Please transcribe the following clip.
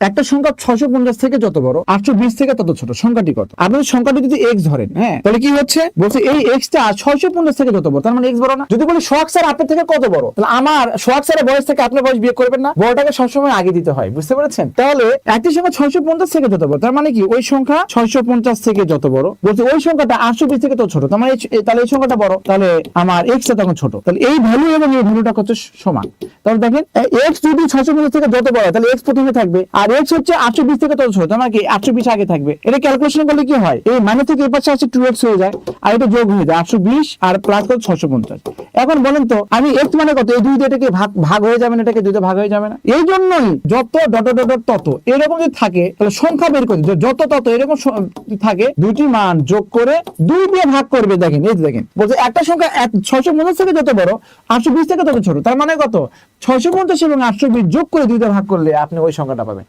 একটা সংখ্যা ছয়শো পঞ্চাশ থেকে যত বড়, আটশো বিশ থেকে তত ছোট, সংখ্যাটি কত? আপনি সংখ্যাটি যদি এক্স ধরেন হ্যাঁ তাহলে কি হচ্ছে? বলছে এই এক্সটা ছয়শো পঞ্চাশ থেকে যত বড়, তার মানে এক্স বড় না। যদি বলি সোহাগ স্যার আপনার থেকে কত বড়, তাহলে আমার, সোহাগ স্যারের বয়স থেকে আপনার বয়স বিয়ে করবেন না। বড়টাকে সবসময় আগে দিতে হয়, বুঝতে পেরেছেন? তাহলে একটি সংখ্যা ছয়শো পঞ্চাশ থেকে যত বড়, তার মানে কি ওই সংখ্যা ছয়শো পঞ্চাশ থেকে যত বড়, বলছে ওই সংখ্যাটা আটশো বিশ থেকে তো ছোট, তার মানে তাহলে এই সংখ্যাটা বড়, তাহলে আমার এক্সটা তখন ছোট। তাহলে এই ভ্যালু এবং এই ভ্যালুটা কত সমান? তাহলে দেখেন এক্স যদি ছয়শো পঞ্চাশ থেকে যত বড় তাহলে এক্স প্রথমে থাকবে, আর এক্স হচ্ছে আটশো বিশ থেকে তত ছোট মানে কি আটশো বিশ আগে থাকবে? এটা ক্যালকুলেশন করলে কি হয়? এই মানে থেকে এই পাশে আসছে টু এক্স হয়ে যায়, আর এটা যোগ হয়ে যায় আটশো বিশ আর প্লাস কত ছশো পঞ্চাশ। এখন বলেন তো, আমি এক্স মানে কত? এই দুই এটাকে ভাগ ভাগ হয়ে যাবে না? এটাকে দুইটা ভাগ হয়ে যাবে না? এই জন্যই যত ডট ডট তত, এরকম যদি থাকে, তাহলে সংখ্যা বের করে যত, তত, এরকম থাকে, দুইটি মান যোগ করে দুই দিয়ে ভাগ করবে, দেখেন, এই দেখেন। বলছে একটা সংখ্যা ছয়শো পঞ্চাশ থেকে যত বড় আটশো বিশ থেকে তত ছোট, তার মানে কত? ছয়শো পঞ্চাশ এবং আটশো বিশ যোগ করে দুইটা ভাগ করলে আপনি ওই সংখ্যাটা পাবেন।